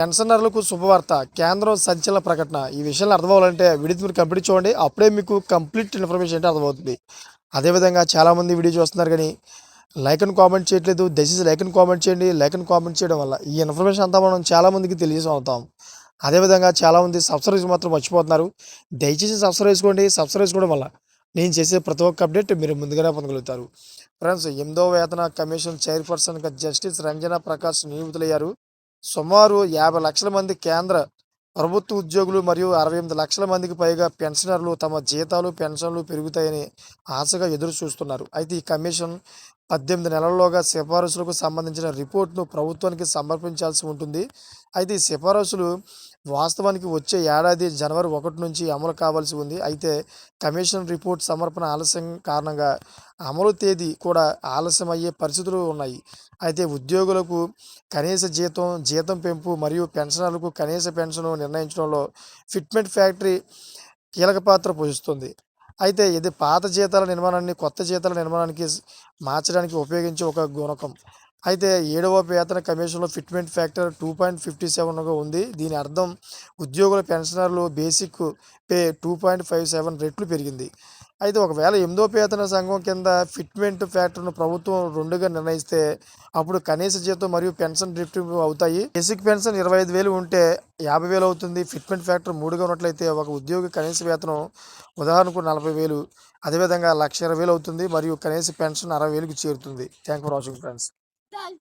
పెన్షనర్లకు శుభవార్త. కేంద్రం సంచలన ప్రకటన. ఈ విషయాలు అర్థమవ్వాలంటే వీడియో మీరు కంప్లీట్ చూడండి. అప్పుడే మీకు కంప్లీట్ ఇన్ఫర్మేషన్ అంటే అర్థమవుతుంది. అదేవిధంగా చాలామంది వీడియో చూస్తున్నారు కానీ లైక్ అండ్ కామెంట్ చేయట్లేదు. దయచేసి లైక్ అండ్ కామెంట్ చేయండి. లైక్ అండ్ కామెంట్ చేయడం వల్ల ఈ ఇన్ఫర్మేషన్ అంతా మనం చాలామందికి తెలియజేస్తాం అదేవిధంగా చాలామంది సబ్స్క్రైబ్ మాత్రం మర్చిపోతున్నారు. దయచేసి సబ్స్క్రైబ్ చేసుకోండి. సబ్స్క్రైబ్ చేసుకోవడం వల్ల నేను చేసే ప్రతి ఒక్క అప్డేట్ మీరు ముందుగానే పొందగలుగుతారు. ఫ్రెండ్స్ ఎనిమిదో వేతన కమిషన్ చైర్పర్సన్గా జస్టిస్ రంజన ప్రకాష్ నియమితులయ్యారు. సుమారు యాభై లక్షల మంది కేంద్ర ప్రభుత్వ ఉద్యోగులు మరియు అరవై ఎనిమిది లక్షల మందికి పైగా పెన్షనర్లు తమ జీతాలు పెన్షన్లు పెరుగుతాయని ఆశగా ఎదురు చూస్తున్నారు. అయితే ఈ కమిషన్ పద్దెనిమిది నెలల్లోగా సిఫారసులకు సంబంధించిన రిపోర్ట్ను ప్రభుత్వానికి సమర్పించాల్సి ఉంటుంది. అయితే ఈ సిఫారసులు వాస్తవానికి వచ్చే ఏడాది జనవరి ఒకటి నుంచి అమలు కావాల్సి ఉంది. అయితే కమిషన్ రిపోర్ట్ సమర్పణ ఆలస్యం కారణంగా అమలు తేదీ కూడా ఆలస్యం అయ్యే పరిస్థితులు ఉన్నాయి. అయితే ఉద్యోగులకు కనీస జీతం జీతం పెంపు మరియు పెన్షనర్లకు కనీస పెన్షన్ నిర్ణయించడంలో ఫిట్మెంట్ ఫ్యాక్టరీ కీలక పాత్ర పోషిస్తుంది. అయితే ఇది పాత జీతాల నిర్మాణాన్ని కొత్త జీతాల నిర్మాణానికి మార్చడానికి ఉపయోగించే ఒక గుణకం. అయితే ఏడవ వేతన కమిషన్లో fitment factor two point fifty సెవెన్గా ఉంది. దీని అర్థం ఉద్యోగుల పెన్షనర్లు basic pay two point five seven రెట్లు పెరిగింది. అయితే ఒకవేళ ఎనిమిదో వేతన సంఘం కింద ఫిట్మెంట్ ఫ్యాక్టర్ను ప్రభుత్వం రెండుగా నిర్ణయిస్తే అప్పుడు కనీస జీతం మరియు పెన్షన్ డ్రిఫ్ట్ అవుతాయి. బేసిక్ పెన్షన్ ఇరవై ఐదు వేలు ఉంటే యాభై వేలు అవుతుంది. ఫిట్మెంట్ ఫ్యాక్టర్ మూడుగా ఉన్నట్లయితే ఒక ఉద్యోగి కనీస వేతనం ఉదాహరణకు నలభై వేలు అదేవిధంగా లక్ష ఇరవై వేలు అవుతుంది. మరియు కనీస పెన్షన్ అరవై వేలకు చేరుతుంది. Thank for watching friends. 再来一